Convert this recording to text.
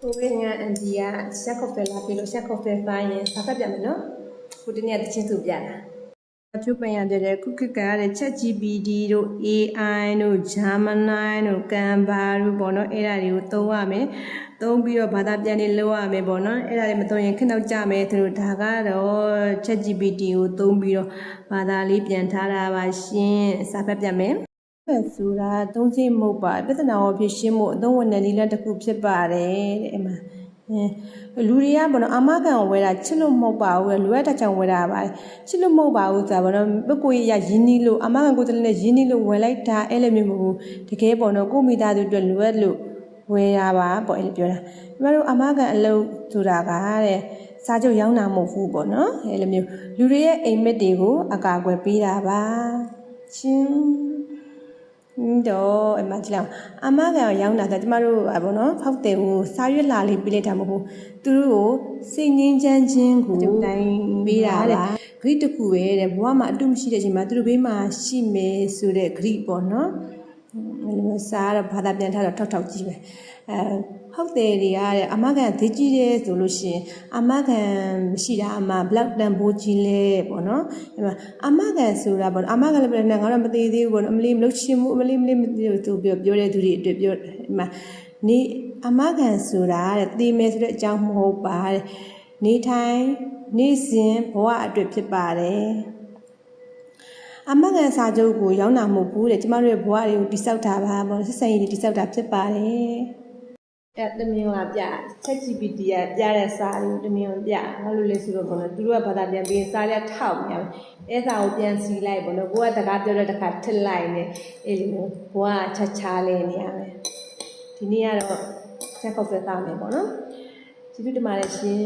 ကိုဝေငါအန်ဒီကဆက်ကော်ဖဲလာပြီးလို့ဆက်ကော်ဖဲပိုင်းရင်ဘာဖတ်ပြမယ်နော်ကိုတနေ့တချင်းသူပြတာဖြုတ်ပန်ရတဲ့ခုခေတ်ကရတဲ့ ChatGPT တို့ AI တို့ Gemini တို့ Canva တို့ပေါ့နော်အဲ့ဒါတွေကိုသုံးရမယ်သုံးပြီးတော့ဘာသာပြန်နေလုပ်ရမယ်ပေါ့နော်အဲ့ဒါတွေမသုံးရင်ခက်တော့ကြမယ်သူတို့ဒါကတော့ ChatGPT ကိုသုံးပြီးတော့ဘာသာလေးပြန်ထားတာပါရှင်စာဖတ်ပြမယ် ဖက်ဆိုတာသုံးချင်းမဟုတ်ပါပြဿနာကိုဖြေရှင်းဖို့အသုံးဝင်တဲ့နည်းလမ်းတစ်ခုဖြစ်ပါတယ်တဲ့အဲ့မှာအဲလူတွေကဘောနော်အမကန်ကိုဝဲတာချစ်လို့မဟုတ်ပါဘူးလူရတဲ့ကြောင့်ဝဲတာပါချစ်လို့မဟုတ်ပါဘူးဆိုတာဘောနော်ပုဂ္ဂိုလ်ရရင်းနှီးလို့အမကန်ကိုယ်တည်းနဲ့ရင်းနှီးလို့ဝဲလိုက်တာအဲ့လိုမျိုးမဟုတ်ဘူးတကယ်ဘောနော်ကိုမိသားစုအတွက်လူရလို့ဝဲတာပါပေါ့အဲ့လိုပြောတာကျမတို့အမကန်အလုပ်ဆိုတာကတဲ့စားကြုပ်ရောင်းတာမဟုတ်ဘူးပေါ့နော်အဲ့လိုမျိုးလူတွေရဲ့အိမ်မက်တွေကိုအကာအကွယ်ပေးတာပါရှင်ဟင်း တော့အမကြည့်လောက်အမကရောင်းတာဆိုကျမတို့อ่ะဗောနော်ဖောက်တယ်ကိုစားရွက်လာလေးပေးလိုက်တာမဟုတ်ဘူးသူတို့ကိုစိတ်ငင်းချမ်းခြင်းကိုတိုင်းပေးတာတဲ့ဂရိတစ်ခုပဲတဲ့ဘဝမှာအတုမရှိတဲ့အချိန်မှာသူတို့ဘေးမှာရှိမယ်ဆိုတဲ့ဂရိပေါ့နော်အဲ့လိုမျိုးစားတော့ဘာသာပြန်ထားတော့ထောက်ထောက်ကြီးပဲအဲ ဟုတ်တယ်တွေကတဲ့အမကန်ဈေးကြီးတယ်ဆိုလို့ရှိရင်အမကန်မရှိတာအမ black တန်ဘိုးကြီးလဲပေါ့နော်အဲ့မှာအမကန်ဆိုတာပေါ့နော်အမကန်လည်းပြန်နေငါတော့မသေးသေးဘူးပေါ့နော်အမလေးမလုပ်ချင်ဘူးအမလေးမလေးမသိဘူးသူပြောပြောတဲ့သူတွေအတွက်ပြောအဲ့မှာနေအမကန်ဆိုတာတဲ့သေမယ်ဆိုတဲ့အကြောင်းမဟုတ်ပါတဲ့နေထိုင်နေစဉ်ဘဝအတွက်ဖြစ်ပါတယ်အမကန်စာချုပ်ကိုရောင်းတာမဟုတ်ဘူးတဲ့ကျမတို့ရဲ့ဘဝတွေကိုတိဆောက်တာပါပေါ့ဆက်ဆံရေးတွေတိဆောက်တာဖြစ်ပါတယ် အဲ့တမင်လာပြ ChatGPT ကပြတဲ့စာတွေကိုတမင်ပြဘာလို့လဲဆိုတော့ဘောနော်သူတို့ကဘာသာပြန်ပြီးစာရက်ထောက်နေတယ်အဲ့စာကိုပြန်စီလိုက်ဘောနော်ကိုကတကားပြောတဲ့တခါထစ်လိုက်နေအဲ့လိုမျိုးဘဝကချာချာလေးနေရမယ်ဒီနေ့ကတော့ချက်ကောက်ပဲသားမယ်ပေါ့နော်ကျေးဇူးတင်ပါတယ်ရှင်